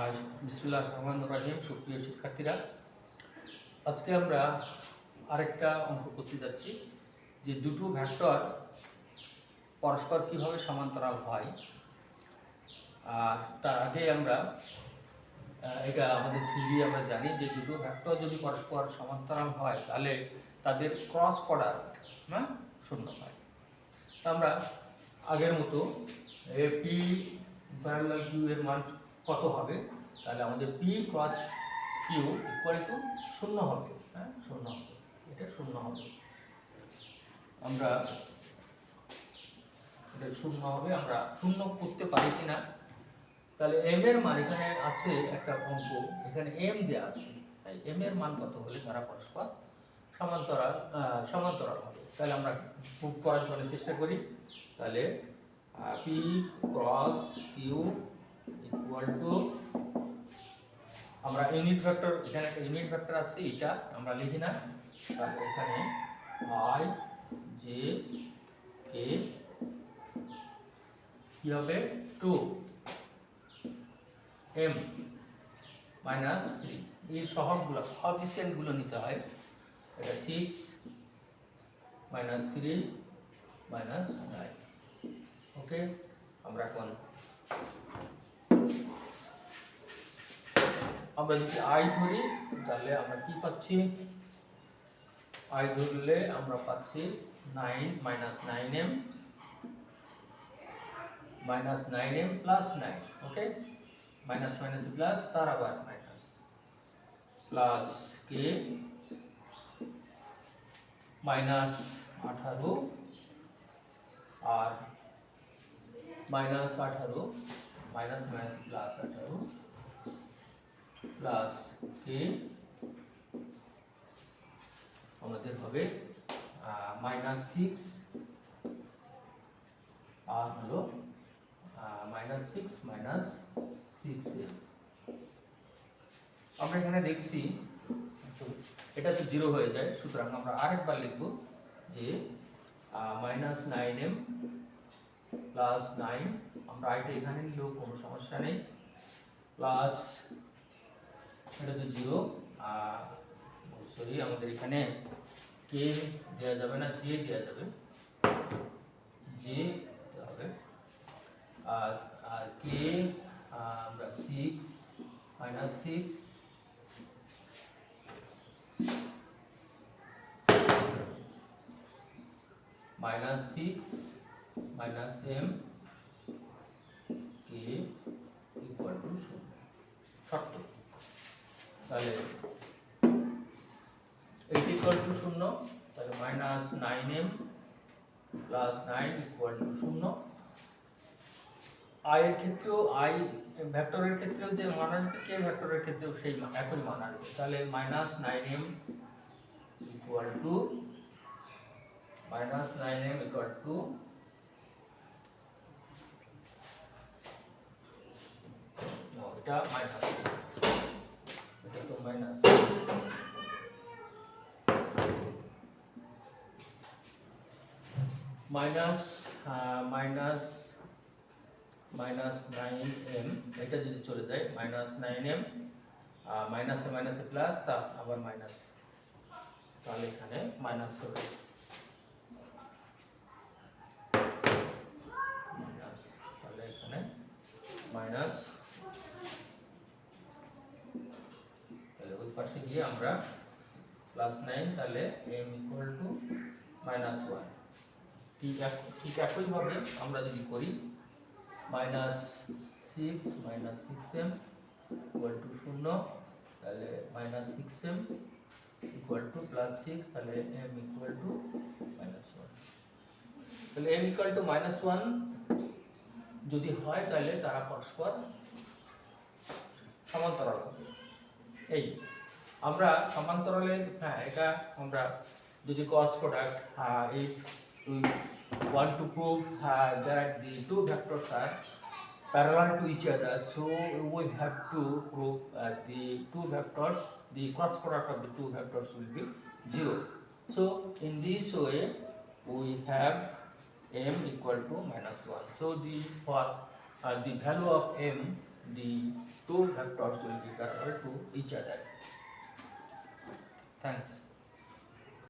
আজ বিসমুল্লাহ রহমান রাহিম, সুপ্রিয় শিক্ষার্থীরা। আজকে আমরা আরেকটা অঙ্ক করতে যাচ্ছি, যে দুটো ভ্যাক্টর পরস্পর কীভাবে সমান্তরাল হয়। আর তার আগে আমরা এটা আমাদের থিওরি আমরা জানি যে দুটো ভ্যাক্টর যদি পরস্পর সমান্তরাল হয়, তাহলে তাদের ক্রস প্রোডাক্ট হ্যাঁ শূন্য হয়। আমরা আগের মতো পি প্যারালাল কিউ এর মান কত হবে? তাহলে আমাদের P cross Q equal to শূন্য হবে। হ্যাঁ শূন্য হবে। এটা শূন্য হবে। আমরা এটা শূন্য হবে, আমরা শূন্য করতে পারি কি না তাহলে এম এর মান এখানে আছে একটা অঙ্ক। এখানে এম দেওয়া আছে। এম এর মান কত হলে তারা পরস্পর সমান্তরাল সমান্তরাল হবে। তাহলে আমরা প্রুভ করার জন্য চেষ্টা করি। তাহলে P cross Q equal to আমরা ইউনিট ভেক্টর এখানে একটা ইউনিট ভেক্টর আছে, এটা আমরা লিখি না। তাহলে এখানে আই জে কে কি হবে? টু এম মাইনাস থ্রি এই সহগগুলো অফিসিয়ালগুলো নিতে হয়। এটা six minus three minus nine okay আমরা এখন আমরা যদি আই ধরি, তাহলে আমরা কি পাচ্ছি? আই ধরলে আমরা পাচ্ছি nine minus nine M minus nine M plus nine okay minus minus plus তার আবার মাইনাস প্লাস কে? মাইনাস আঠারো, আর মাইনাস আঠারো মাইনাস মাইনাস প্লাস আঠারো প্লাস কে আমাদের হবে মাইনাস সিক্স আর হলো মাইনাস সিক্স মাইনাস সিক্স আমরা এখানে দেখছি, এটা তো জিরো হয়ে যায়, সুতরাং আমরা আরেকবার লিখব যে minus nine M plus nine আমরা আইটা এখানে নিলেও কোনো সমস্যা নেই প্লাস এটা তো জিরো সরি, আমাদের এখানে কে দেওয়া যাবে না জে দেওয়া যাবে জে হবে, আর আর কে আমরা six minus six minus six minus M K equal to শূন্য শর্ত তাহলে এইট ইকুয়াল টু শূন্য, তাহলে minus nine M plus nine equal to শূন্য। আই এর ক্ষেত্রেও আই ভেক্টরের ক্ষেত্রেও যে মান আসবে কে ভেক্টরের ক্ষেত্রেও সেই একই মান আসবে। তাহলে minus nine M equal to minus nine M equal to এটা minus minus minus minus minus nine M এটা যদি চলে যায় মাইনাস নাইন এম মাইনাসে মাইনাসে প্লাস তা আবার মাইনাস তাহলে এখানে মাইনাস হবে। তাহলে এখানে মাইনাস তাহলে ওই পাশে গিয়ে আমরা প্লাস নাইন তাহলে M equal to minus one ঠিক এক- ঠিক একইভাবে আমরা যদি করি minus six minus six M equal to শূন্য, তাহলে minus six M equal to plus six তাহলে M equal to minus one তাহলে M equal to minus one যদি হয় তাহলে তারা পরস্পর সমান্তরাল হবে। এই। আমরা সমান্তরালে হ্যাঁ এটা আমরা যদি cross product if we want to prove uh, that the two vectors are parallel to each other so we have to prove uh, the two vectors the cross product of the two vectors will be zero so in this way we have m equal to minus 1 so the for uh, the value of m the two vectors will be parallel to each other. Thanks.